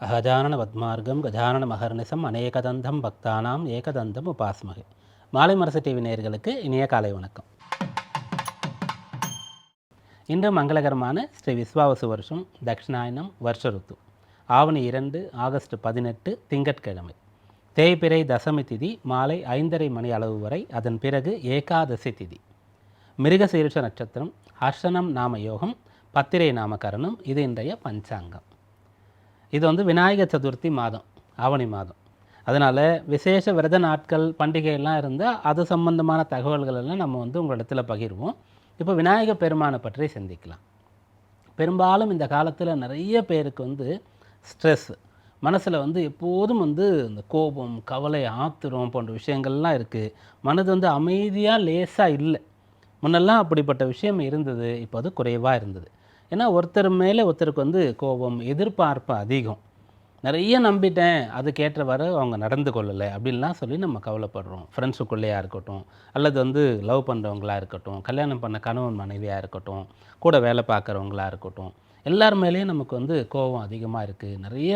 அகஜானன பத்மார்க்கம் கஜானன மகர்நிசம் அநேகதந்தம் பக்தானாம் ஏகதந்தம் உபாஸ்மகே. மாலை மரசு டிவி நேயர்களுக்கு இனிய காலை வணக்கம். இன்று மங்களகரமான ஸ்ரீ விஸ்வாவசு வருஷம் தட்சிணாயனம் வருஷ ருத்து. ஆவணி இரண்டு ஆகஸ்ட் பதினெட்டு திங்கட்கிழமை. தேய்பிறை தசமி திதி மாலை ஐந்தரை மணி அளவு வரை அதன் பிறகு ஏகாதசி திதி. மிருகசீருஷ நட்சத்திரம் ஹர்ஷனம் நாம யோகம் பத்திரை நாமகரணம் இது இன்றைய பஞ்சாங்கம். இது வந்து விநாயகர் சதுர்த்தி மாதம் ஆவணி மாதம். அதனால் விசேஷ விரத நாட்கள் பண்டிகையெல்லாம் இருந்தால் அது சம்பந்தமான தகவல்கள் எல்லாம் நம்ம வந்து உங்களிடத்தில் பகிர்வோம். இப்போ விநாயகர் பெருமானை பற்றி சிந்திக்கலாம். பெரும்பாலும் இந்த காலத்தில் நிறைய பேருக்கு வந்து ஸ்ட்ரெஸ் மனசில் வந்து எப்போதும் வந்து இந்த கோபம் கவலை ஆத்திரம் போன்ற விஷயங்கள்லாம் இருக்குது மனது வந்து அமைதியாக லேசாக இல்லை. முன்னெல்லாம் அப்படிப்பட்ட விஷயம் இருந்தது இப்போ அது குறைவாக இருந்தது. ஏன்னா ஒருத்தர் மேலே ஒருத்தருக்கு வந்து கோபம் எதிர்பார்ப்பு அதிகம். நிறைய நம்பிட்டேன் அதுக்கேற்றவாறு அவங்க நடந்து கொள்ளலை அப்படின்லாம் சொல்லி நம்ம கவலைப்படுறோம். ஃப்ரெண்ட்ஸுக்குள்ளேயா இருக்கட்டும் அல்லது வந்து லவ் பண்ணுறவங்களா இருக்கட்டும் கல்யாணம் பண்ண கணவன் மனைவியாக இருக்கட்டும் கூட வேலை பார்க்குறவங்களா இருக்கட்டும் எல்லார் மேலேயும் நமக்கு வந்து கோபம் அதிகமாக இருக்குது நிறைய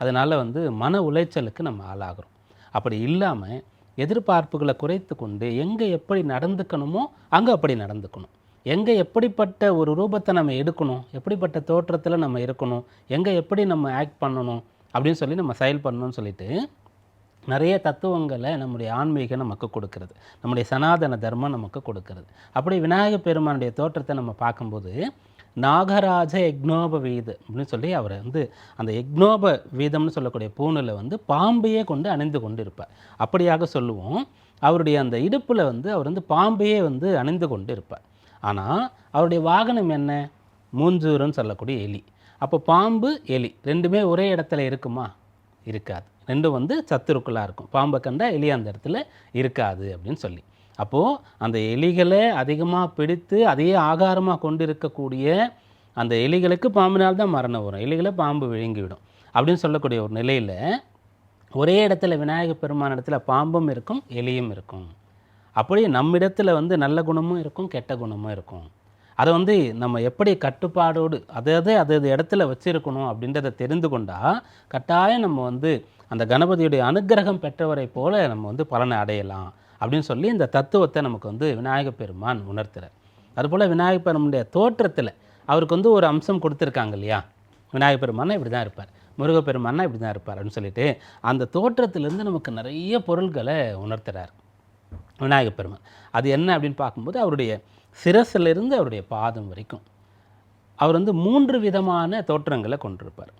அதனால் வந்து மன உளைச்சலுக்கு நம்ம ஆளாகிறோம். அப்படி இல்லாமல் எதிர்பார்ப்புகளை குறைத்து கொண்டு எங்கே எப்படி நடந்துக்கணுமோ அங்கே அப்படி நடந்துக்கணும். எங்கே எப்படிப்பட்ட ஒரு ரூபத்தை நம்ம எடுக்கணும்? எப்படிப்பட்ட தோற்றத்தில் நம்ம இருக்கணும்? எங்கே எப்படி நம்ம ஆக்ட் பண்ணணும்? அப்படின்னு சொல்லி நம்ம செயல் பண்ணணும்னு சொல்லிட்டு நிறைய தத்துவங்களை நம்முடைய ஆன்மீகம் நமக்கு கொடுக்கறது. நம்முடைய சனாதன தர்மம் நமக்கு கொடுக்கறது. அப்படி விநாயக பெருமானுடைய தோற்றத்தை நம்ம பார்க்கும்போது நாகராஜ யக்னோப வீது அப்படின்னு சொல்லி அவர் வந்து அந்த யக்னோப வீதம்னு சொல்லக்கூடிய பூணில் வந்து பாம்பையே கொண்டு அணிந்து கொண்டு இருப்பார் அப்படியாக சொல்லுவோம். அவருடைய அந்த இடுப்பில் வந்து அவர் வந்து பாம்பையே வந்து அணிந்து கொண்டு இருப்பார் ஆனால் அவருடைய வாகனம் என்ன? மூஞ்சூருன்னு சொல்லக்கூடிய எலி. அப்போ பாம்பு எலி. ரெண்டுமே ஒரே இடத்துல இருக்குமா? இருக்காது. ரெண்டும் வந்து சத்துருக்குள்ளாக இருக்கும். பாம்பை கண்டால் எலி அந்த இடத்துல இருக்காது அப்படின்னு சொல்லி. அப்போது அந்த எலிகளை அதிகமாக பிடித்து அதையே ஆகாரமாக கொண்டு இருக்கக்கூடிய அந்த எலிகளுக்கு பாம்பினால் தான் மரணம் வரும். எலிகளை பாம்பு விழுங்கிவிடும். அப்படின்னு சொல்லக்கூடிய ஒரு நிலையில் ஒரே இடத்துல விநாயகர் பெருமான இடத்துல பாம்பும் இருக்கும் எலியும் இருக்கும். அப்படி நம்மிடத்தில் வந்து நல்ல குணமும் இருக்கும் கெட்ட குணமும் இருக்கும். அதை வந்து நம்ம எப்படி கட்டுப்பாடோடு அதாவது அது இடத்துல வச்சுருக்கணும் அப்படின்றத தெரிந்து கொண்டால் கட்டாயம் நம்ம வந்து அந்த கணபதியுடைய அனுக்கிரகம் பெற்றவரை போல நம்ம வந்து பலனை அடையலாம் அப்படின்னு சொல்லி இந்த தத்துவத்தை நமக்கு வந்து விநாயகப் பெருமான் உணர்த்துறார். அதுபோல் விநாயகப் பெருமனுடைய தோற்றத்தில் அவருக்கு வந்து ஒரு அம்சம் கொடுத்துருக்காங்க இல்லையா? விநாயகப் பெருமானா இப்படி தான் இருப்பார் முருகப்பெருமானா இப்படி தான் இருப்பார் அப்படின்னு சொல்லிட்டு அந்த தோற்றத்திலேருந்து நமக்கு நிறைய பொருள்களை உணர்த்துறார். விநாயகப் பெருமான் அது என்ன அப்படின்னு பார்க்கும்போது அவருடைய சிரசிலிருந்து அவருடைய பாதம் வரைக்கும் அவர் வந்து மூன்று விதமான தோற்றங்களை கொண்டிருப்பார்.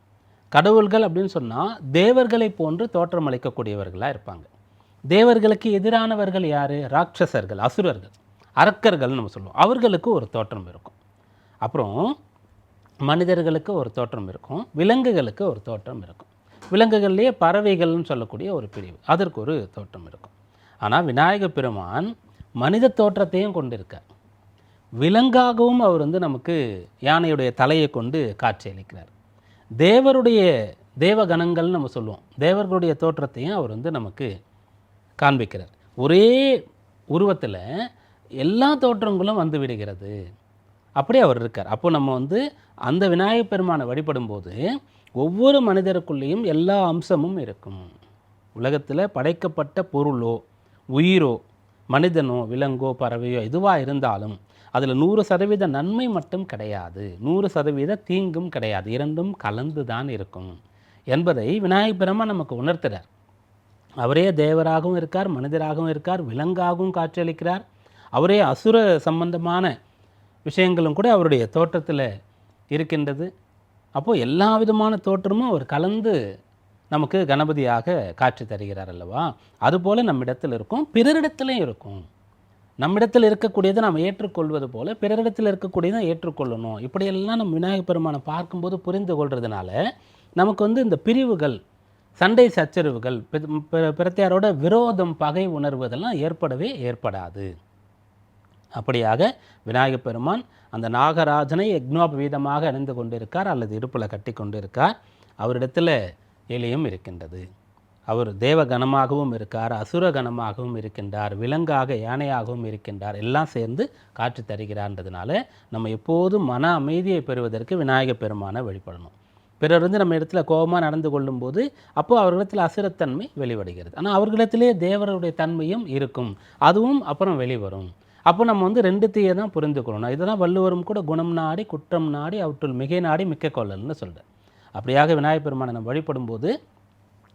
கடவுள்கள் அப்படின்னு சொன்னால் தேவர்களை போன்று தோற்றம் அளிக்கக்கூடியவர்களாக இருப்பாங்க. தேவர்களுக்கு எதிரானவர்கள் யார்? ராட்சசர்கள் அசுரர்கள் அரக்கர்கள்னு நம்ம சொல்லுவோம். அவர்களுக்கு ஒரு தோற்றம் இருக்கும். அப்புறம் மனிதர்களுக்கு ஒரு தோற்றம் இருக்கும். விலங்குகளுக்கு ஒரு தோற்றம் இருக்கும். விலங்குகள்லேயே பறவைகள்னு சொல்லக்கூடிய ஒரு பிரிவு. அதற்கு ஒரு தோற்றம் இருக்கும். ஆனால் விநாயகப் பெருமான் மனித தோற்றத்தையும் கொண்டிருக்கார். விலங்காகவும் அவர் வந்து நமக்கு யானையுடைய தலையை கொண்டு காட்சியளிக்கிறார் தேவருடைய தேவகணங்கள்னு நம்ம சொல்லுவோம். தேவர்களுடைய தோற்றத்தையும் அவர் வந்து நமக்கு காண்பிக்கிறார். ஒரே உருவத்தில் எல்லா தோற்றங்களும் வந்து விடுகிறது. அப்படி அவர் இருக்கார். அப்போ நம்ம வந்து அந்த விநாயகப் பெருமானை வழிபடும்போது ஒவ்வொரு மனிதருக்குள்ளேயும் எல்லா அம்சமும் இருக்கும். உலகத்தில் படைக்கப்பட்ட பொருளோ உயிரோ மனிதனோ விலங்கோ பறவையோ எதுவாக இருந்தாலும் அதில் நூறு சதவீத நன்மை மட்டும் கிடையாது. நூறு சதவீத தீங்கும் கிடையாது. இரண்டும் கலந்து தான் இருக்கும். என்பதை விநாயகப் பெருமான் நமக்கு உணர்த்துறார். அவரே தேவராகவும் இருக்கார் மனிதராகவும் இருக்கார் விலங்காகவும் காட்சியளிக்கிறார். அவரே அசுர சம்பந்தமான விஷயங்களும் கூட அவருடைய தோற்றத்தில் இருக்கின்றது. அப்போது எல்லா விதமான தோற்றமும் அவர் கலந்து நமக்கு கணபதியாக காட்சி தருகிறார் அல்லவா? அதுபோல் நம்மிடத்தில் இருக்கும் பிறரிடத்திலையும் இருக்கும். நம்மிடத்தில் இருக்கக்கூடியதை நாம் ஏற்றுக்கொள்வது போல பிறரிடத்தில் இருக்கக்கூடியதை ஏற்றுக்கொள்ளணும். இப்படியெல்லாம் நம்ம விநாயகப் பெருமானை பார்க்கும்போது புரிந்து கொள்றதுனால நமக்கு வந்து இந்த பிரிவுகள் சண்டை சச்சரவுகள் பிரத்தியாரோட விரோதம் பகை உணர்வு இதெல்லாம் ஏற்படவே ஏற்படாது. அப்படியாக விநாயகப் பெருமான் அந்த நாகராஜனை யக்னோபவீதமாக அணிந்து கொண்டிருக்கார் அல்லது இடுப்பில் கட்டி கொண்டிருக்கார். அவரிடத்தில் நிலையும் இருக்கின்றது. அவர் தேவகணமாகவும் இருக்கார் அசுரகணமாகவும் இருக்கின்றார் விலங்காக யானையாகவும் இருக்கின்றார் எல்லாம் சேர்ந்து காற்று தருகிறார்ன்றதுனால நம்ம எப்போதும் மன அமைதியை பெறுவதற்கு விநாயகப் பெருமானை வழிபடணும். பிறர் வந்து நம்ம இடத்துல கோபமாக நடந்து கொள்ளும்போது அப்போது அவர்களிடத்தில் அசுரத்தன்மை வெளிவடுகிறது ஆனால் அவர்களிடத்திலே தேவருடைய தன்மையும் இருக்கும். அதுவும் அப்புறம் வெளிவரும். அப்போ நம்ம வந்து ரெண்டுத்தையே தான் புரிந்துக்கணும் இதெல்லாம் வள்ளுவரும் கூட குணம் நாடி குற்றம் நாடி அவற்றுள் மிகை நாடி மிக்க கொள்ளல்னு சொல்கிறேன் அப்படியாக விநாயகப் பெருமானை நம்ம வழிபடும்போது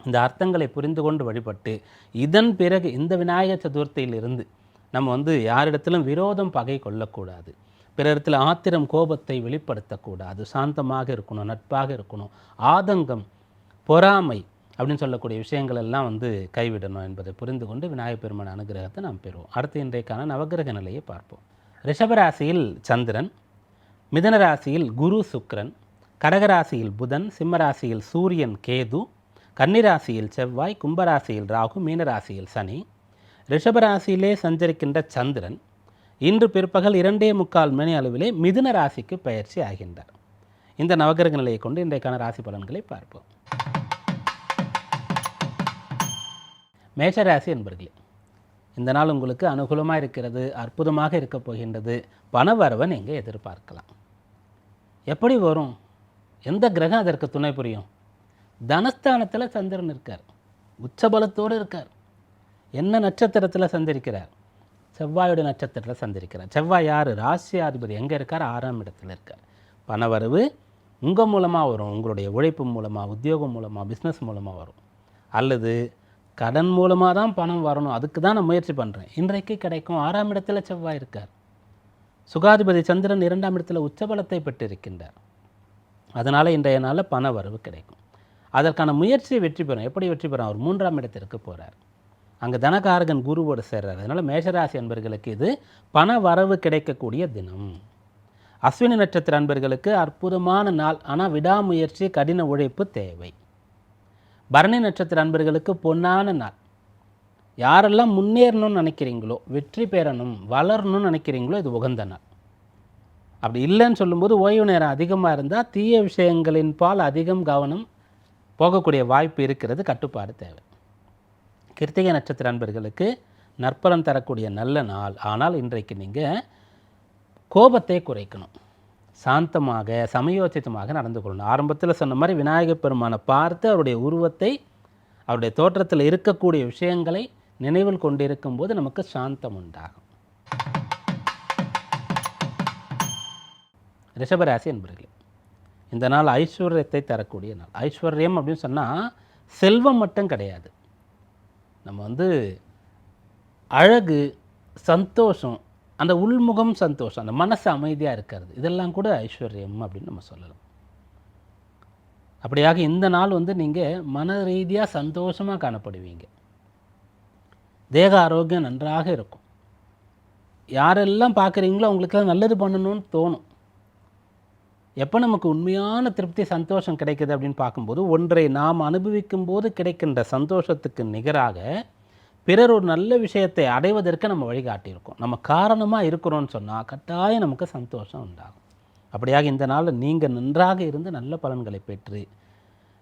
இந்த அர்த்தங்களை புரிந்து கொண்டு வழிபட்டு இதன் பிறகு இந்த விநாயகர் சதுர்த்தியிலிருந்து நம்ம வந்து யாரிடத்திலும் விரோதம் பகை கொள்ளக்கூடாது. பிறரிடத்தில் ஆத்திரம் கோபத்தை வெளிப்படுத்தக்கூடாது. சாந்தமாக இருக்கணும் நட்பாக இருக்கணும். ஆதங்கம் பொறாமை அப்படின்னு சொல்லக்கூடிய விஷயங்கள் எல்லாம் வந்து கைவிடணும் என்பதை புரிந்து கொண்டு விநாயகப் பெருமான் அனுகிரகத்தை நாம் பெறுவோம். அடுத்து இன்றைக்கான நவகிரக நிலையை பார்ப்போம். ரிஷபராசியில் சந்திரன் மிதன ராசியில் குரு சுக்ரன் கடகராசியில் புதன் சிம்மராசியில் சூரியன் கேது கன்னிராசியில் செவ்வாய் கும்பராசியில் ராகு மீனராசியில் சனி ரிஷபராசியிலே சஞ்சரிக்கின்ற சந்திரன் இன்று பிற்பகல் இரண்டே முக்கால் மணி அளவிலே மிதுன ராசிக்கு பயிற்சி ஆகின்றார். இந்த நவகிரக நிலையை கொண்டு இன்றைக்கான ராசி பலன்களை பார்ப்போம். மேஷராசி என்பர்களே இந்த நாள் உங்களுக்கு அனுகூலமாக இருக்கிறது அற்புதமாக இருக்கப் போகின்றது பணவரவை நீங்கள் எதிர்பார்க்கலாம். எப்படி வரும்? எந்த கிரகம் அதற்கு துணை புரியும்? தனஸ்தானத்தில் சந்திரன் இருக்கார். உச்சபலத்தோடு இருக்கார். என்ன நட்சத்திரத்தில் சந்திருக்கிறார்? செவ்வாயோட நட்சத்திரத்தில் சந்திருக்கிறார். செவ்வாய் யார்? ராசியாதிபதி. எங்கே இருக்கார்? ஆறாம் இடத்துல இருக்கார். பணவரவு உங்கள் மூலமாக வரும். உங்களுடைய உழைப்பு மூலமாக உத்தியோகம் மூலமாக பிஸ்னஸ் மூலமாக வரும். அல்லது கடன் மூலமாக தான் பணம் வரணும். அதுக்கு தான் நான் முயற்சி பண்ணுறேன் இன்றைக்கு கிடைக்கும். ஆறாம் இடத்துல செவ்வாய் இருக்கார். சுகாதிபதி சந்திரன் இரண்டாம் இடத்துல உச்சபலத்தை பெற்றிருக்கின்றார். அதனால் இன்றைய நாளில் பண வரவு கிடைக்கும். அதற்கான முயற்சி வெற்றி பெறும். எப்படி வெற்றி பெறும்? அவர் மூன்றாம் இடத்திற்கு போகிறார் அங்கே தனகாரகன் குருவோடு சேர்றார். அதனால் மேஷராசி அன்பர்களுக்கு இது பண வரவு கிடைக்கக்கூடிய தினம். அஸ்வினி நட்சத்திர அன்பர்களுக்கு அற்புதமான நாள். ஆனால் விடாமுயற்சி கடின உழைப்பு தேவை. பரணி நட்சத்திர அன்பர்களுக்கு பொன்னான நாள். யாரெல்லாம் முன்னேறணும்னு நினைக்கிறீங்களோ வெற்றி பெறணும் வளரணும்னு நினைக்கிறீங்களோ இது உகந்த நாள். அப்படி இல்லைன்னு சொல்லும்போது ஓய்வு நேரம் அதிகமாக இருந்தால் தீய விஷயங்களின் பால் அதிகம் கவனம் போகக்கூடிய வாய்ப்பு இருக்கிறது கட்டுப்பாடு தேவை. கிருத்திகை நட்சத்திர அன்பர்களுக்கு நற்பலன் தரக்கூடிய நல்ல நாள். ஆனால் இன்றைக்கு நீங்கள் கோபத்தை குறைக்கணும். சாந்தமாக சமயோச்சிதமாக நடந்து கொள்ளணும். ஆரம்பத்தில் சொன்ன மாதிரி விநாயகப் பெருமானை பார்த்து அவருடைய உருவத்தை அவருடைய தோற்றத்தில் இருக்கக்கூடிய விஷயங்களை நினைவில் கொண்டிருக்கும் போது நமக்கு சாந்தம் உண்டாகும். ரிஷபராசி என்பர்களே இந்த நாள் ஐஸ்வர்யத்தை தரக்கூடிய நாள். ஐஸ்வர்யம் அப்படின்னு சொன்னால் செல்வம் மட்டும் கிடையாது. நம்ம வந்து அழகு சந்தோஷம் அந்த உள்முகம் சந்தோஷம் அந்த மனசு அமைதியாக இருக்கிறது இதெல்லாம் கூட ஐஸ்வர்யம் அப்படின்னு நம்ம சொல்லலாம். அப்படியாக இந்த நாள் வந்து நீங்கள் மன ரீதியாக சந்தோஷமாக காணப்படுவீங்க. தேக ஆரோக்கியம் நன்றாக இருக்கும். யாரெல்லாம் பார்க்குறீங்களோ அவங்களுக்கெல்லாம் நல்லது பண்ணணும்னு தோணும். எப்போ நமக்கு உண்மையான திருப்தி சந்தோஷம் கிடைக்குது அப்படின்னு பார்க்கும்போது ஒன்றை நாம் அனுபவிக்கும் போது கிடைக்கின்ற சந்தோஷத்துக்கு நிகராக பிறர் ஒரு நல்ல விஷயத்தை அடைவதற்கு நம்ம வழிகாட்டியிருக்கோம். நம்ம காரணமாக இருக்கிறோம்னு சொன்னால் கட்டாயம் நமக்கு சந்தோஷம் உண்டாகும். அப்படியாக இந்த நாளில் நீங்கள் நன்றாக இருந்து நல்ல பலன்களை பெற்று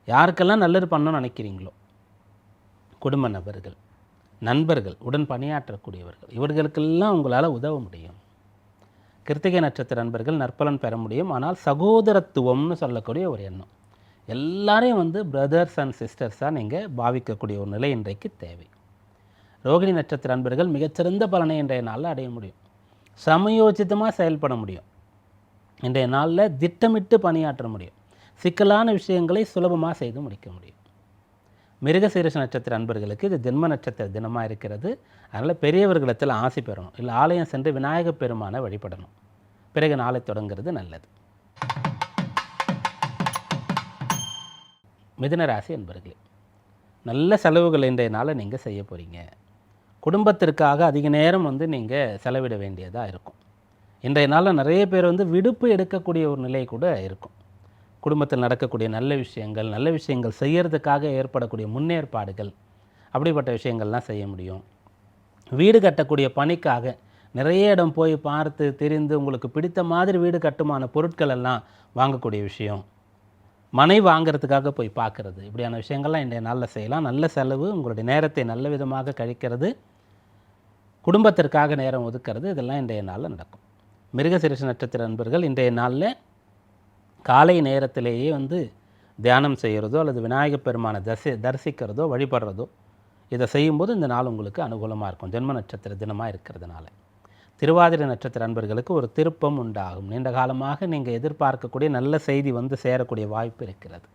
யாருக்கெல்லாம் நல்லது பண்ணணும்னு நினைக்கிறீங்களோ குடும்ப நபர்கள் நண்பர்கள் உடன் பணியாற்றக்கூடியவர்கள் இவர்களுக்கெல்லாம் உங்களால் உதவ முடியும். கிருத்திகை நட்சத்திர நண்பர்கள் நற்பலன் பெற முடியும். ஆனால் சகோதரத்துவம்னு சொல்லக்கூடிய ஒரு எண்ணம். எல்லாரையும் வந்து பிரதர்ஸ் அண்ட் சிஸ்டர்ஸாக நீங்கள் பாவிக்கக்கூடிய ஒரு நிலை இன்றைக்கு தேவை. ரோகிணி நட்சத்திர அன்பர்கள் மிகச்சிறந்த பலனை இன்றைய நாளில் அடைய முடியும். சமயோஜிதமாக செயல்பட முடியும். இன்றைய நாளில் திட்டமிட்டு பணியாற்ற முடியும். சிக்கலான விஷயங்களை சுலபமாக செய்து முடிக்க முடியும். மிருகசீரிஷ நட்சத்திர அன்பர்களுக்கு இது ஜென்ம நட்சத்திர தினமாக இருக்கிறது. அதனால் பெரியவர்களிடத்தில் ஆசை பெறணும். இல்லை ஆலயம் சென்று விநாயகப் பெருமானை வழிபடணும். பிறகு நாளை தொடங்குறது நல்லது. மிதுனராசி அன்பர்களே நல்ல செலவுகள் இன்றைய நாளை நீங்கள் செய்ய போகிறீங்க குடும்பத்திற்காக அதிக நேரம் வந்து நீங்கள் செலவிட வேண்டியதாக இருக்கும். இன்றைய நாளில் நிறைய பேர் வந்து விடுப்பு எடுக்கக்கூடிய ஒரு நிலை கூட இருக்கும். குடும்பத்தில் நடக்கக்கூடிய நல்ல விஷயங்கள் நல்ல விஷயங்கள் செய்கிறதுக்காக ஏற்படக்கூடிய முன்னேற்பாடுகள் அப்படிப்பட்ட விஷயங்கள்லாம் செய்ய முடியும். வீடு கட்டக்கூடிய பணிக்காக நிறைய இடம் போய் பார்த்து தெரிந்து உங்களுக்கு பிடித்த மாதிரி வீடு கட்டுமான பொருட்கள் எல்லாம் வாங்கக்கூடிய விஷயம். மனை வாங்குறதுக்காக போய் பார்க்குறது. இப்படியான விஷயங்கள்லாம் இன்றைய நாளில் செய்யலாம். நல்ல செலவு உங்களுடைய நேரத்தை நல்ல விதமாக கழிக்கிறது குடும்பத்திற்காக நேரம் ஒதுக்கிறது இதெல்லாம் இன்றைய நாளில் நடக்கும். மிருகசிரிசு நட்சத்திர நண்பர்கள் இன்றைய நாளில் காலை நேரத்திலேயே வந்து தியானம் செய்கிறதோ அல்லது விநாயகப் பெருமானை தசி தரிசிக்கிறதோ வழிபடுறதோ இதை செய்யும்போது இந்த நாள் உங்களுக்கு அனுகூலமாக இருக்கும். ஜென்ம நட்சத்திர தினமாக இருக்கிறதுனால. திருவாதிரை நட்சத்திர அன்பர்களுக்கு ஒரு திருப்பம் உண்டாகும். நீண்ட காலமாக நீங்கள் எதிர்பார்க்கக்கூடிய நல்ல செய்தி வந்து சேரக்கூடிய வாய்ப்பு இருக்கிறது.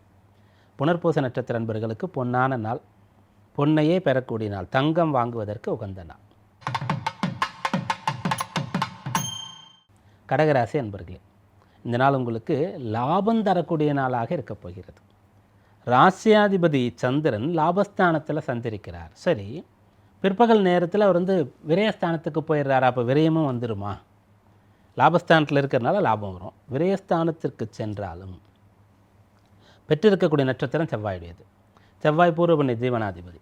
புனர்பூச நட்சத்திர அன்பர்களுக்கு பொன்னான நாள் பொன்னையே பெறக்கூடிய நாள் தங்கம் வாங்குவதற்கு உகந்த நாள். கடகராசி அன்பர்களே இந்த நாள் உங்களுக்கு லாபம் தரக்கூடிய நாளாக இருக்கப் போகிறது. ராசியாதிபதி சந்திரன் லாபஸ்தானத்தில் சந்திருக்கிறார் சரி பிற்பகல் நேரத்தில் அவர் வந்து விரயஸ்தானத்துக்கு போயிடுறாரு? அப்போ விரயமும் வந்துருமா? லாபஸ்தானத்தில் இருக்கிறனால லாபம் வரும். விரயஸ்தானத்திற்கு சென்றாலும் பெற்றிருக்கக்கூடிய நட்சத்திரம் செவ்வாயுடையது. செவ்வாய் பூர்வபண்ணி ஜீவனாதிபதி.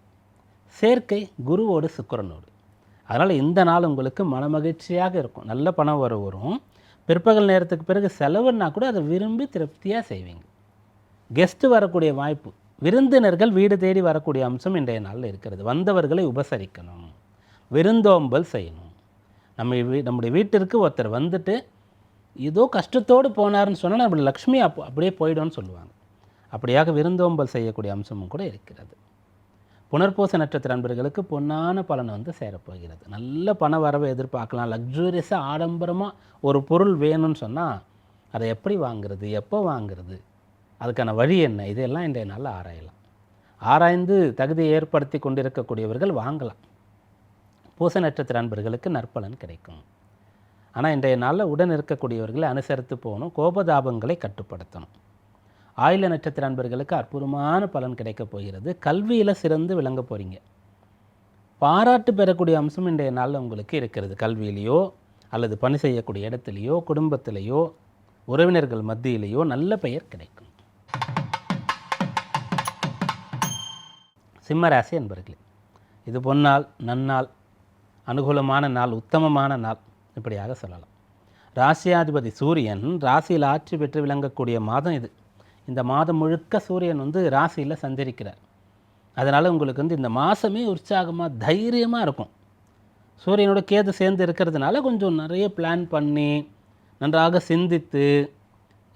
சேர்க்கை குருவோடு சுக்கிரனோடு. அதனால் இந்த நாள் உங்களுக்கு மனமகிழ்ச்சியாக இருக்கும். நல்ல பணம் வர வரும். பிற்பகல் நேரத்துக்கு பிறகு செலவுன்னா கூட அதை விரும்பி திருப்தியாக செய்வீங்க. கெஸ்ட்டு வரக்கூடிய வாய்ப்பு விருந்தினர்கள் வீடு தேடி வரக்கூடிய அம்சம் இன்றைய நாளில் இருக்கிறது. வந்தவர்களை உபசரிக்கணும் விருந்தோம்பல் செய்யணும். நம்ம வீ நம்முடைய வீட்டிற்கு ஒருத்தர் வந்துட்டு ஏதோ கஷ்டத்தோடு போனாருன்னு சொன்னால் நம்ம லக்ஷ்மி அப்போ அப்படியே போயிடும்னு சொல்லுவாங்க. அப்படியாக விருந்தோம்பல் செய்யக்கூடிய அம்சமும் கூட இருக்கிறது. புனர்பூச நட்சத்திர அன்பர்களுக்கு பொன்னான பலன் வந்து சேரப்போகிறது. நல்ல பண வரவை எதிர்பார்க்கலாம். லக்ஸூரியஸாக ஆடம்பரமாக ஒரு பொருள் வேணும்னு சொன்னால் அதை எப்படி வாங்குறது? எப்போ வாங்குறது? அதுக்கான வழி என்ன? இதெல்லாம் இன்றைய நாளில் ஆராயலாம். ஆராய்ந்து தகுதியை ஏற்படுத்தி கொண்டிருக்கக்கூடியவர்கள் வாங்கலாம். பூச நட்சத்திர அன்பர்களுக்கு நற்பலன் கிடைக்கும். ஆனால் இன்றைய நாளில் உடன் இருக்கக்கூடியவர்களை அனுசரித்து போகணும். கோபதாபங்களை கட்டுப்படுத்தணும். ஆயில நட்சத்திர அன்பர்களுக்கு அற்புதமான பலன் கிடைக்கப் போகிறது. கல்வியில் சிறந்து விளங்க போகிறீங்க பாராட்டு பெறக்கூடிய அம்சம் இன்றைய நாளில் உங்களுக்கு இருக்கிறது. கல்வியிலேயோ அல்லது பணி செய்யக்கூடிய இடத்துலையோ குடும்பத்திலேயோ உறவினர்கள் மத்தியிலேயோ நல்ல பெயர் கிடைக்கும். சிம்மராசி அன்பர்களே இது பொன்னாள் நன்னாள் அனுகூலமான நாள் உத்தமமான நாள் இப்படியாக சொல்லலாம். ராசியாதிபதி சூரியன் ராசியில் ஆட்சி பெற்று விளங்கக்கூடிய மாதம் இது. இந்த மாதம் முழுக்க சூரியன் வந்து ராசியில் சந்தரிக்கிறார் அதனால் உங்களுக்கு வந்து இந்த மாதமே உற்சாகமாக தைரியமாக இருக்கும். சூரியனோட கேது சேர்ந்து இருக்கிறதுனால கொஞ்சம் நிறைய பிளான் பண்ணி நன்றாக சிந்தித்து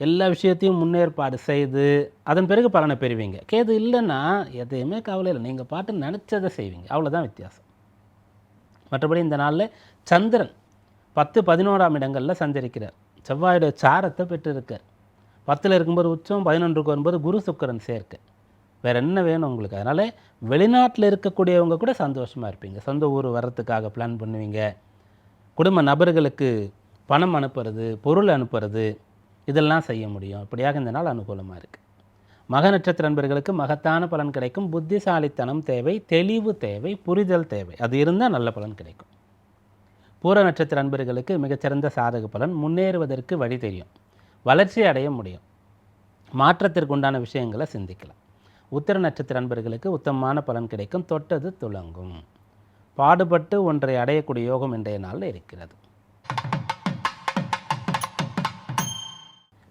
எல்லா விஷயத்தையும் முன்னேற்பாடு செய்து அதன் பிறகு பலனை பெறுவீங்க. கேது இல்லைன்னா எதையுமே கவலை இல்லை. நீங்கள் பாட்டு நினச்சதை செய்வீங்க. அவ்வளோதான் வித்தியாசம். மற்றபடி இந்த நாளில் சந்திரன் பத்து பதினோராம் இடங்களில் சஞ்சரிக்கிறார். செவ்வாயோட சாரத்தை பெற்றிருக்கார். பத்தில் இருக்கும்போது உச்சம் பதினொன்றுக்கு வரும்போது குரு சுக்கரன் சேர்க்கை. வேறு என்ன வேணும் உங்களுக்கு? அதனால் வெளிநாட்டில் இருக்கக்கூடியவங்க கூட சந்தோஷமாக இருப்பீங்க. சொந்த ஊர் வர்றதுக்காக பிளான் பண்ணுவீங்க. குடும்ப நபர்களுக்கு பணம் அனுப்புறது பொருள் அனுப்புறது இதெல்லாம் செய்ய முடியும். இப்படியாக இந்த நாள் அனுகூலமாக இருக்குது மக நட்சத்திர நண்பர்களுக்கு மகத்தான பலன் கிடைக்கும். புத்திசாலித்தனம் தேவை தெளிவு தேவை புரிதல் தேவை. அது இருந்தால் நல்ல பலன் கிடைக்கும். பூர நட்சத்திர நண்பர்களுக்கு மிகச்சிறந்த சாதக பலன். முன்னேறுவதற்கு வழி தெரியும். வளர்ச்சி அடைய முடியும். மாற்றத்திற்கு உண்டான விஷயங்களை சிந்திக்கலாம். உத்திர நட்சத்திர நண்பர்களுக்கு உத்தமமான பலன் கிடைக்கும். தொட்டது துளங்கும். பாடுபட்டு ஒன்றை அடையக்கூடிய யோகம் இன்றைய நாளில் இருக்கிறது.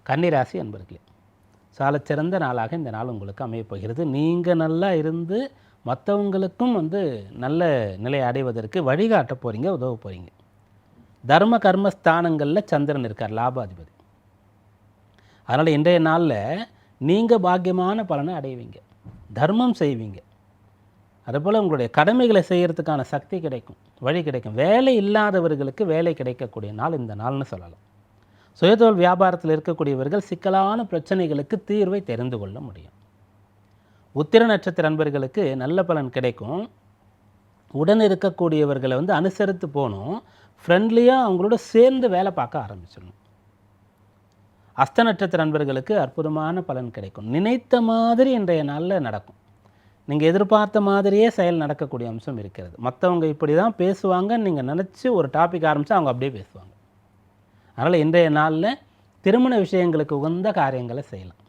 கன்னிராசி அன்பர்களே சாலச்சிறந்த நாளாக இந்த நாள் உங்களுக்கு அமையப்போகிறது நீங்கள் நல்லா இருந்து மற்றவங்களுக்கும் வந்து நல்ல நிலையை அடைவதற்கு வழிகாட்ட போகிறீங்க உதவ போகிறீங்க தர்ம கர்ம ஸ்தானங்களில் சந்திரன் இருக்கார் லாபாதிபதி. அதனால் இன்றைய நாளில் நீங்கள் பாக்கியமான பலனை அடைவீங்க. தர்மம் செய்வீங்க. அதுபோல் உங்களுடைய கடமைகளை செய்கிறதுக்கான சக்தி கிடைக்கும் வழி கிடைக்கும். வேலை இல்லாதவர்களுக்கு வேலை கிடைக்கக்கூடிய நாள் இந்த நாள்னு சொல்லலாம். சுயதொழில் வியாபாரத்தில் இருக்கக்கூடியவர்கள் சிக்கலான பிரச்சனைகளுக்கு தீர்வை தெரிந்து கொள்ள முடியும். உத்திர நட்சத்திர நண்பர்களுக்கு நல்ல பலன் கிடைக்கும். உடன் இருக்கக்கூடியவர்களை வந்து அனுசரித்து போகணும். ஃப்ரெண்ட்லியாக அவங்களோட சேர்ந்து வேலை பார்க்க ஆரம்பிச்சிடணும். அஸ்த நட்சத்திர நண்பர்களுக்கு அற்புதமான பலன் கிடைக்கும். நினைத்த மாதிரி இன்றைய நாளில் நடக்கும். நீங்கள் எதிர்பார்த்த மாதிரியே செயல் நடக்கக்கூடிய அம்சம் இருக்கிறது. மற்றவங்க இப்படி தான் பேசுவாங்கன்னு நீங்கள் நினச்சி ஒரு டாபிக் ஆரம்பித்து அவங்க அப்படியே பேசுவாங்க. அதனால் இன்றைய நாளில் திருமண விஷயங்களுக்கு உகந்த காரியங்களை செய்யலாம்.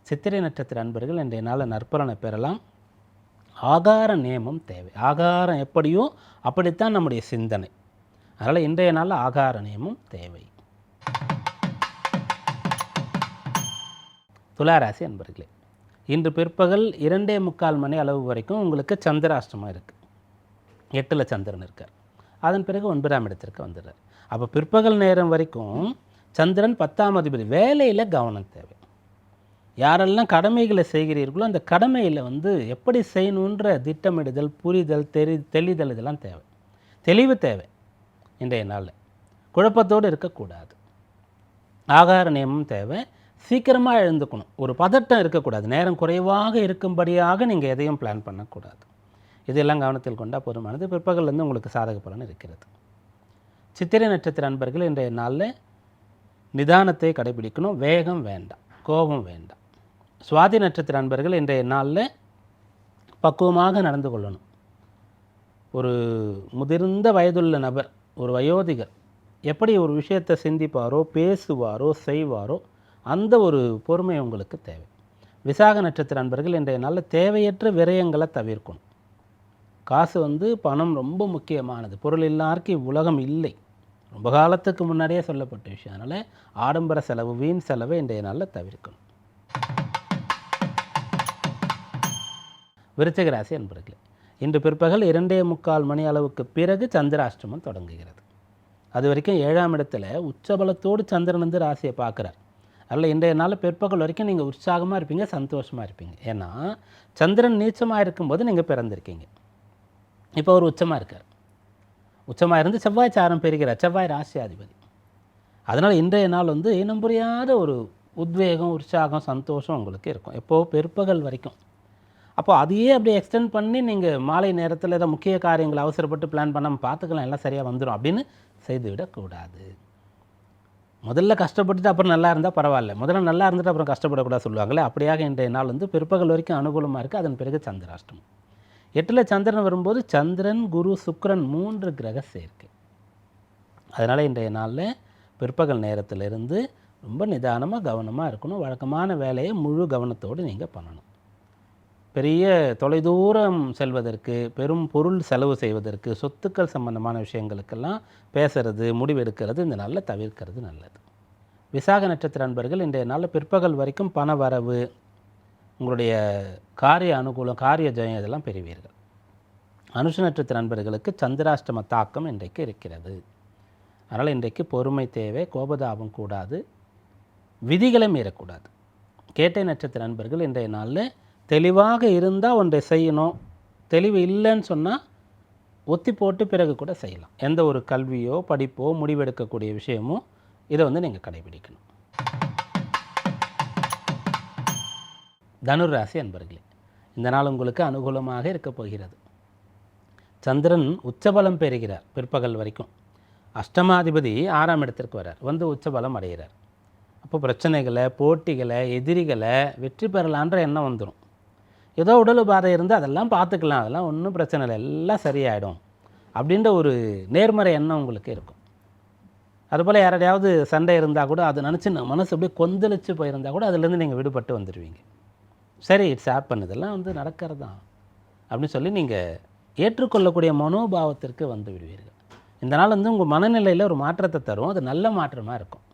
சித்திரை நட்சத்திர அன்பர்கள் இன்றைய நாளில் நற்பலனை பெறலாம். ஆகார நியமம் தேவை. ஆகாரம் எப்படியோ அப்படித்தான் நம்முடைய சிந்தனை. அதனால் இன்றைய நாளில் ஆகார நியமம் தேவை. துளாராசி அன்பர்களே இன்று பிற்பகல் இரண்டே முக்கால் மணி அளவு வரைக்கும் உங்களுக்கு சந்திராஷ்டமம் இருக்குது எட்டில் சந்திரன் இருக்கார். அதன் பிறகு ஒன்பதாம் இடத்திற்கு வந்துடுறார். அப்போ பிற்பகல் நேரம் வரைக்கும் சந்திரன் பத்தாம் அதிபதி வேலையில் கவனம் தேவை. யாரெல்லாம் கடமைகளை செய்கிறீர்களோ அந்த கடமையில் வந்து எப்படி செய்யணுன்ற திட்டமிடுதல் புரிதல் தெரி தெளிதல் இதெல்லாம் தேவை. தெளிவு தேவை இன்றைய நாளில். குழப்பத்தோடு இருக்கக்கூடாது. ஆகார நியமம் தேவை. சீக்கிரமாக எழுந்துக்கணும். ஒரு பதட்டம் இருக்கக்கூடாது. நேரம் குறைவாக இருக்கும்படியாக நீங்கள் எதையும் பிளான் பண்ணக்கூடாது. இதெல்லாம் கவனத்தில் கொண்டால் போதுமானது. பிற்பகல்லேருந்து உங்களுக்கு சாதக பலன் இருக்கிறது. சித்திரை நட்சத்திர அன்பர்கள் இன்றைய நாளில் நிதானத்தை கடைபிடிக்கணும். வேகம் வேண்டாம். கோபம் வேண்டாம். சுவாதி நட்சத்திர அன்பர்கள் இன்றைய நாளில் பக்குவமாக நடந்து கொள்ளணும். ஒரு முதிர்ந்த வயதுள்ள நபர் ஒரு வயோதிகர் எப்படி ஒரு விஷயத்தை சிந்திப்பாரோ பேசுவாரோ செய்வாரோ அந்த ஒரு பொறுமை உங்களுக்கு தேவை. விசாக நட்சத்திர அன்பர்கள் இன்றைய நாளில் தேவையற்ற விரயங்களை தவிர்க்கணும். காசு வந்து பணம் ரொம்ப முக்கியமானது. பொருள் இல்லாருக்கு இவ்வுலகம் இல்லை. ரொம்ப காலத்துக்கு முன்னாடியே சொல்லப்பட்ட விஷயம். அதனால் ஆடம்பர செலவு வீண் செலவை இன்றைய நாளில் தவிர்க்கணும். விருச்சிக ராசி அன்பர்களே இன்று பிற்பகல் இரண்டே முக்கால் மணி அளவுக்கு பிறகு சந்திராஷ்டமம் தொடங்குகிறது. அது வரைக்கும் ஏழாம் இடத்துல உச்சபலத்தோடு சந்திரன் வந்து ராசியை பார்க்குறார். அதில் இன்றைய நாள் பிற்பகல் வரைக்கும் நீங்கள் உற்சாகமாக இருப்பீங்க சந்தோஷமாக இருப்பீங்க. ஏன்னா சந்திரன் நீச்சமாக இருக்கும்போது நீங்கள் பிறந்திருக்கீங்க. இப்போ அவர் உச்சமாக இருக்கார். உச்சமாக இருந்து செவ்வாய் சாரம் பெறுகிறார். செவ்வாய் ராசியாதிபதி அதனால் இன்றைய நாள் வந்து இனம் புரியாத ஒரு உத்வேகம் உற்சாகம் சந்தோஷம் உங்களுக்கு இருக்கும். எப்போ? பிற்பகல் வரைக்கும். அப்போ அதையே அப்படியே எக்ஸ்டெண்ட் பண்ணி நீங்கள் மாலை நேரத்தில் ஏதோ முக்கிய காரியங்களை அவசரப்பட்டு பிளான் பண்ணாமல் பார்த்துக்கலாம் எல்லாம் சரியாக வந்துடும் அப்படின்னு செய்துவிடக்கூடாது. முதல்ல கஷ்டப்பட்டுட்டு அப்புறம் நல்லா இருந்தால் பரவாயில்ல. முதல்ல நல்லா இருந்துட்டு அப்புறம் கஷ்டப்படக்கூடாது சொல்லுவாங்களே அப்படியாக இன்றைய நாள் வந்து பிற்பகல் வரைக்கும் அனுகூலமாக இருக்குது அதன் பிறகு சந்திராஷ்டமம். எட்டில் சந்திரன் வரும்போது சந்திரன் குரு சுக்ரன் மூன்று கிரக சேர்க்கை. அதனால் இன்றைய நாளில் பிற்பகல் நேரத்திலிருந்து ரொம்ப நிதானமாக கவனமாக இருக்கணும். வழக்கமான வேலையை முழு கவனத்தோடு நீங்கள் பண்ணணும். பெரிய தொலைதூரம் செல்வதற்கு பெரும் பொருள் செலவு செய்வதற்கு சொத்துக்கள் சம்பந்தமான விஷயங்களுக்கெல்லாம் பேசுறது முடிவெடுக்கிறது இந்த நாளில் தவிர்க்கிறது நல்லது. விசாக நட்சத்திர அன்பர்கள் இன்றைய நாளில் பிற்பகல் வரைக்கும் பண வரவு உங்களுடைய காரிய அனுகூலம் காரிய ஜெயம் இதெல்லாம் பெறுவீர்கள். அனுஷ நட்சத்திர நண்பர்களுக்கு சந்திராஷ்டம தாக்கம் இன்றைக்கு இருக்கிறது. அதனால் இன்றைக்கு பொறுமை தேவை கோபதாபம் கூடாது விதிகளை மீறக்கூடாது. கேட்டை நட்சத்திர நண்பர்கள் இன்றைய நாளில் தெளிவாக இருந்தால் ஒன்றை செய்யணும். தெளிவு இல்லைன்னு சொன்னால் ஒத்தி போட்டு பிறகு கூட செய்யலாம். எந்த ஒரு கல்வியோ படிப்போ முடிவெடுக்கக்கூடிய விஷயமோ இதை வந்து நீங்கள் கடைபிடிக்கணும். தனுராசி அன்பர்களே இந்த நாள் உங்களுக்கு அனுகூலமாக இருக்கப் போகிறது. சந்திரன் உச்சபலம் பெறுகிறார் பிற்பகல் வரைக்கும். அஷ்டமாதிபதி ஆறாம் இடத்திற்கு வரார் வந்து உச்சபலம் அடைகிறார். அப்போ பிரச்சனைகளை போட்டிகளை எதிரிகளை வெற்றி பெறலான்ற எண்ணம் வந்துடும் ஏதோ உடல் உபாதை இருந்து அதெல்லாம் பார்த்துக்கலாம். அதெல்லாம் ஒன்றும் பிரச்சனை இல்லை. எல்லாம் சரியாயிடும். அப்படின்ற ஒரு நேர்மறை எண்ணம் உங்களுக்கு இருக்கும். அதுபோல் யாரையாவது சண்டை இருந்தால் கூட அதை நினச்சி மனசு அப்படியே கொந்தளிச்சு போயிருந்தால் கூட அதுலேருந்து நீங்கள் விடுபட்டு வந்துடுவீங்க சரி இட்ஸ் ஆப்பன் இதெல்லாம் வந்து நடக்கிறது? தான் அப்படின்னு சொல்லி நீங்கள் ஏற்றுக்கொள்ளக்கூடிய மனோபாவத்திற்கு வந்து விடுவீர்கள். இந்த நாள் வந்து உங்கள் மனநிலையில் ஒரு மாற்றத்தை தரும். அது நல்ல மாற்றமாக இருக்கும்.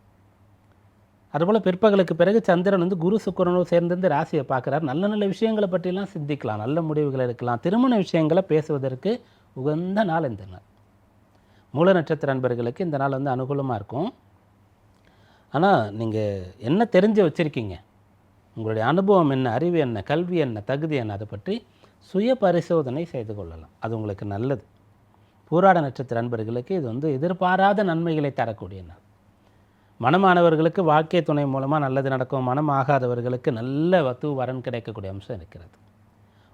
அதுபோல் பிற்பகலுக்கு பிறகு சந்திரன் வந்து குரு சுக்கரனும் சேர்ந்திருந்து ராசியை பார்க்குறாரு. நல்ல நல்ல விஷயங்களை பற்றிலாம் சிந்திக்கலாம். நல்ல முடிவுகள் எடுக்கலாம். திருமண விஷயங்களை பேசுவதற்கு உகந்த நாள் இந்த நாள். மூல நட்சத்திர நண்பர்களுக்கு இந்த நாள் வந்து அனுகூலமாக இருக்கும். ஆனால் நீங்கள் என்ன தெரிஞ்சு வச்சுருக்கீங்க? உங்களுடைய அனுபவம் என்ன அறிவு என்ன கல்வி என்ன தகுதி என்ன அதை பற்றி சுய பரிசோதனை செய்து கொள்ளலாம். அது உங்களுக்கு நல்லது. பூராட நட்சத்திர நண்பர்களுக்கு இது வந்து எதிர்பாராத நன்மைகளை தரக்கூடிய நாள். மனமானவர்களுக்கு வாழ்க்கை துணை மூலமாக நல்லது நடக்கும் மனம் ஆகாதவர்களுக்கு நல்ல வத்து வரன் கிடைக்கக்கூடிய அம்சம் இருக்கிறது.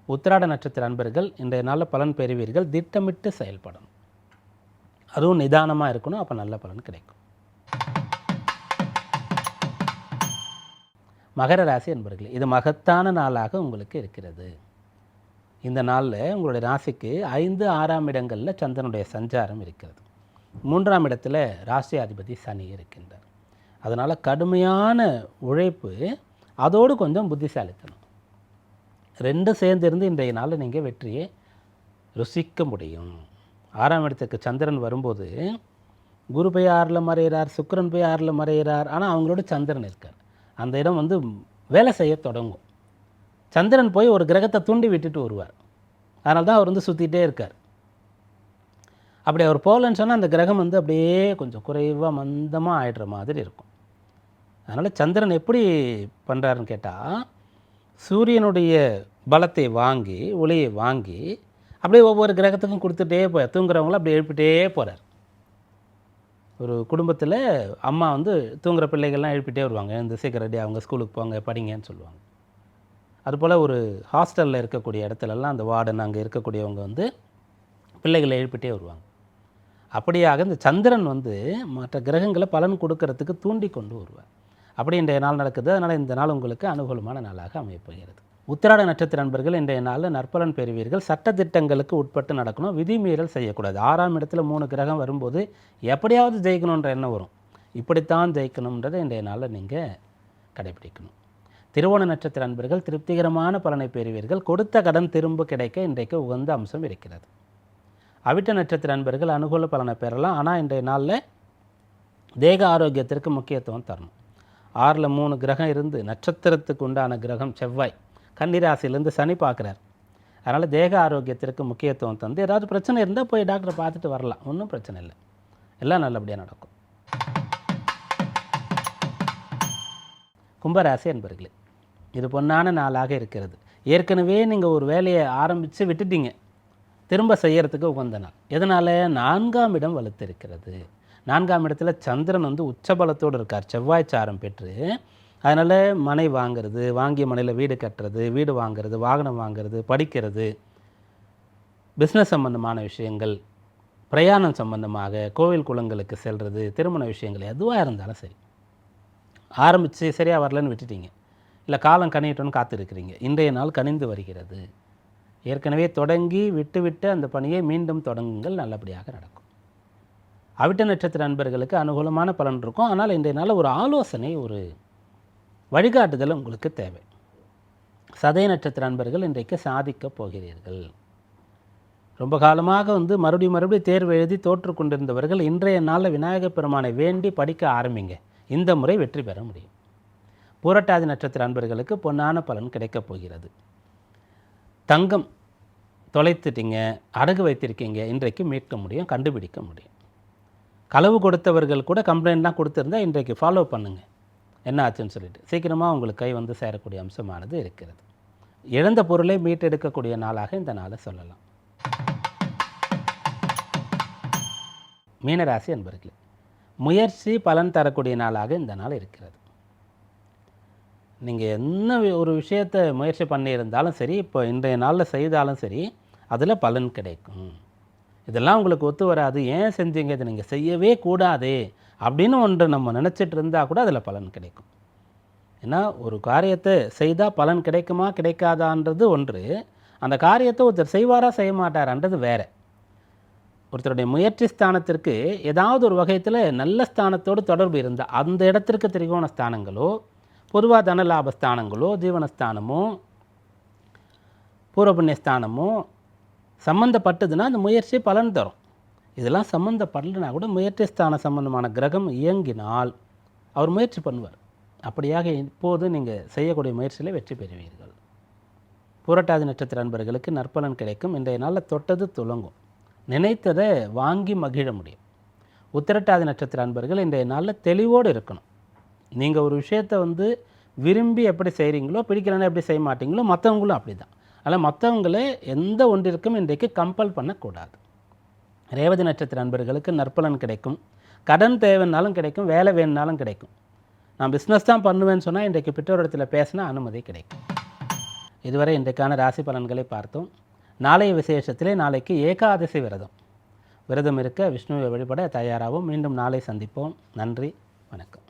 உத்திராட நட்சத்திர அன்பர்கள் இன்றைய நாளில் பலன் பெறுவீர்கள் திட்டமிட்டு செயல்படணும். அதுவும் நிதானமாக இருக்கணும் அப்போ நல்ல பலன் கிடைக்கும். மகர ராசி என்பர்களே இது மகத்தான நாளாக உங்களுக்கு இருக்கிறது. இந்த நாளில் உங்களுடைய ராசிக்கு ஐந்து ஆறாம் இடங்களில் சந்திரனுடைய சஞ்சாரம் இருக்கிறது. மூன்றாம் இடத்துல ராசியாதிபதி சனி இருக்கின்றார். அதனால் கடுமையான உழைப்பு அதோடு கொஞ்சம் புத்திசாலித்தனம். ரெண்டும் சேர்ந்திருந்து இன்றைய நாளில் நீங்கள் வெற்றியை ருசிக்க முடியும். ஆறாம் இடத்துக்கு சந்திரன் வரும்போது குரு போய் ஆறில் மறையிறார் சுக்கிரன் போய் ஆறில் மறையிறார். ஆனால் அவங்களோட சந்திரன் இருக்கார். அந்த இடம் வந்து வேலை செய்ய தொடங்கும். சந்திரன் போய் ஒரு கிரகத்தை தூண்டி விட்டுட்டு வருவார். அதனால தான் அவர் வந்து சுற்றிட்டே இருக்கார். அப்படி அவர் போகலன்னு சொன்னால் அந்த கிரகம் வந்து அப்படியே கொஞ்சம் குறைவாக மந்தமாக ஆயிடுற மாதிரி இருக்கும். அதனால் சந்திரன் எப்படி பண்ணுறாருன்னு கேட்டால் சூரியனுடைய பலத்தை வாங்கி ஒளியை வாங்கி அப்படியே ஒவ்வொரு கிரகத்துக்கும் கொடுத்துட்டே போய் தூங்குறவங்கள அப்படியே எழுப்பிட்டே போகிறார் ஒரு குடும்பத்தில் அம்மா வந்து தூங்குற பிள்ளைகள்லாம் எழுப்பிட்டே வருவாங்க. இந்த சீக்கிரம் ரெடி அவங்க ஸ்கூலுக்கு போங்க படிங்கன்னு சொல்லுவாங்க. அதுபோல் ஒரு ஹாஸ்டலில் இருக்கக்கூடிய இடத்துலலாம் அந்த வார்டன் அங்கே இருக்கக்கூடியவங்க வந்து பிள்ளைகளை எழுப்பிட்டே வருவாங்க. அப்படியாக இந்த சந்திரன் வந்து மற்ற கிரகங்களை பலன் கொடுக்கறதுக்கு தூண்டி கொண்டு வருவார். அப்படி இன்றைய நாள் நடக்குது. அதனால் இந்த நாள் உங்களுக்கு அனுகூலமான நாளாக அமையப்போகிறது. உத்திராட நட்சத்திர நண்பர்கள் இன்றைய நாளில் நற்பலன் பெறுவீர்கள். சட்டத்திட்டங்களுக்கு உட்பட்டு நடக்கணும். விதிமீறல் செய்யக்கூடாது. ஆறாம் இடத்துல மூணு கிரகம் வரும்போது எப்படியாவது ஜெயிக்கணுன்ற எண்ணம் வரும். இப்படித்தான் ஜெயிக்கணுன்றதை இன்றைய நாளில் நீங்கள் கடைபிடிக்கணும். திருவோண நட்சத்திர நண்பர்கள் திருப்திகரமான பலனை பெறுவீர்கள். கொடுத்த கடன் திரும்ப கிடைக்க இன்றைக்கு உகந்த அம்சம் இருக்கிறது. அவிட்ட நட்சத்திர நண்பர்கள் அனுகூல பலனை பெறலாம். ஆனால் இன்றைய நாளில் தேக ஆரோக்கியத்திற்கு முக்கியத்துவம் தரணும். ஆறில் மூணு கிரகம் இருந்து நட்சத்திரத்துக்கு உண்டான கிரகம் செவ்வாய். கன்னிராசிலேருந்து சனி பார்க்குறார். அதனால் தேக ஆரோக்கியத்திற்கு முக்கியத்துவம் தந்து ஏதாவது பிரச்சனை இருந்தால் போய் டாக்டரை பார்த்துட்டு வரலாம். ஒன்றும் பிரச்சனை இல்லை. எல்லாம் நல்லபடியாக நடக்கும். கும்பராசி என்பர்களே இது பொன்னான நாளாக இருக்கிறது. ஏற்கனவே நீங்கள் ஒரு வேலையை ஆரம்பித்து விட்டுட்டீங்க. திரும்ப செய்கிறதுக்கு உகந்த நாள். இதனால் நான்காம் இடம் வலுத்திருக்கிறது. நான்காம் இடத்துல சந்திரன் வந்து உச்சபலத்தோடு இருக்கார். செவ்வாய் சாரம் பெற்று அதனால் மனை வாங்குறது வாங்கிய மனையில் வீடு கட்டுறது வீடு வாங்குறது வாகனம் வாங்குறது படிக்கிறது பிஸ்னஸ் சம்பந்தமான விஷயங்கள் பிரயாணம் சம்பந்தமாக கோவில் குளங்களுக்கு செல்வது திருமண விஷயங்கள் எதுவாக இருந்தாலும் சரி. ஆரம்பித்து சரியாக வரலன்னு விட்டுட்டீங்க. இல்லை காலம் கனியட்டும்னு காத்திருக்கிறீங்க. இன்றைய நாள் கனிந்து வருகிறது. ஏற்கனவே தொடங்கி விட்டுவிட்டு அந்த பணியை மீண்டும் தொடங்குங்கள். நல்லபடியாக நடக்கும். அவிட்ட நட்சத்திர நண்பர்களுக்கு அனுகூலமான பலன் இருக்கும். ஆனால் இன்றைய நாள் ஒரு ஆலோசனை ஒரு வழிகாட்டுதல் உங்களுக்கு தேவை. சதய நட்சத்திர நண்பர்கள் இன்றைக்கு சாதிக்கப் போகிறீர்கள். ரொம்ப காலமாக வந்து மறுபடியும் மறுபடியும் தேர்வு எழுதி தோற்று கொண்டிருந்தவர்கள் இன்றைய நாளில் விநாயகப் பெருமானை வேண்டி படிக்க ஆரம்பிங்க. இந்த முறை வெற்றி பெற முடியும். பூரட்டாதி நட்சத்திர அன்பர்களுக்கு பொன்னான பலன் கிடைக்கப் போகிறது. தங்கம் தொலைத்துட்டீங்க அடகு வைத்திருக்கீங்க இன்றைக்கு மீட்க முடியும் கண்டுபிடிக்க முடியும். களவு கொடுத்தவர்கள் கூட கம்ப்ளைண்ட்லாம் கொடுத்துருந்தா இன்றைக்கு ஃபாலோ பண்ணுங்கள் என்ன ஆச்சுன்னு சொல்லிட்டு. சீக்கிரமாக உங்களுக்கு கை வந்து சேரக்கூடிய அம்சமானது இருக்கிறது. இழந்த பொருளை மீட்டெடுக்கக்கூடிய நாளாக இந்த நாளை சொல்லலாம். மீனராசி என்பர்களே முயற்சி பலன் தரக்கூடிய நாளாக இந்த நாள் இருக்கிறது. நீங்கள் என்ன ஒரு விஷயத்தை முயற்சி பண்ணியிருந்தாலும் சரி இப்போ இன்றைய நாளில் செய்தாலும் சரி அதில் பலன் கிடைக்கும். இதெல்லாம் உங்களுக்கு ஒத்து வராது. ஏன் செஞ்சீங்க? இதை நீங்கள் செய்யவே கூடாதே அப்படின்னு ஒன்று நம்ம நினச்சிட்டு இருந்தால் கூட அதில் பலன் கிடைக்கும். ஏன்னா ஒரு காரியத்தை செய்தால் பலன் கிடைக்குமா? கிடைக்காதான்றது ஒன்று. அந்த காரியத்தை ஒருத்தர் செய்வாரா? செய்ய மாட்டாரான்றது வேறு. ஒருத்தருடைய முயற்சி ஸ்தானத்திற்கு ஏதாவது ஒரு வகையில் நல்ல ஸ்தானத்தோடு தொடர்பு இருந்தால் அந்த இடத்திற்கு திரிகோண ஸ்தானங்களோ பொதுவாக தன லாப ஸ்தானங்களோ ஜீவனஸ்தானமோ பூரபுண்ணிய ஸ்தானமோ சம்மந்தப்பட்டதுன்னா அந்த முயற்சி பலன் தரும். இதெல்லாம் சம்மந்தப்படலைனா கூட முயற்சி ஸ்தான சம்பந்தமான கிரகம் இயங்கினால் அவர் முயற்சி பண்ணுவார். அப்படியாக இப்போது நீங்கள் செய்யக்கூடிய முயற்சியில் வெற்றி பெறுவீர்கள். புரட்டாதி நட்சத்திர அன்பர்களுக்கு நற்பலன் கிடைக்கும். இன்றைய நாளில் தொட்டது துலங்கும் நினைத்ததை வாங்கி மகிழ முடியும். உத்திரட்டாதி நட்சத்திர அன்பர்கள் இன்றைய நாளில் தெளிவோடு இருக்கணும். நீங்கள் ஒரு விஷயத்தை வந்து விரும்பி எப்படி செய்கிறீங்களோ பிடிக்கலன்னா எப்படி செய்ய மாட்டீங்களோ மற்றவங்களும் அப்படி தான் அதனால் மற்றவங்களை எந்த ஒன்றிற்கும் இன்றைக்கு கம்பல் பண்ணக்கூடாது. ரேவதி நட்சத்திர நண்பர்களுக்கு நற்பலன் கிடைக்கும். கடன் தேவைன்னாலும் கிடைக்கும் வேலை வேணுனாலும் கிடைக்கும். நான் பிஸ்னஸ் தான் பண்ணுவேன்னு சொன்னால் இன்றைக்கு பெற்றோரிடத்தில் பேசினா அனுமதி கிடைக்கும். இதுவரை இன்றைக்கான ராசி பலன்களை பார்த்தோம். நாளைய விசேஷத்திலே நாளைக்கு ஏகாதசி விரதம். விரதம் இருக்க விஷ்ணுவை வழிபட தயாராகவும் மீண்டும் நாளை சந்திப்போம். நன்றி வணக்கம்.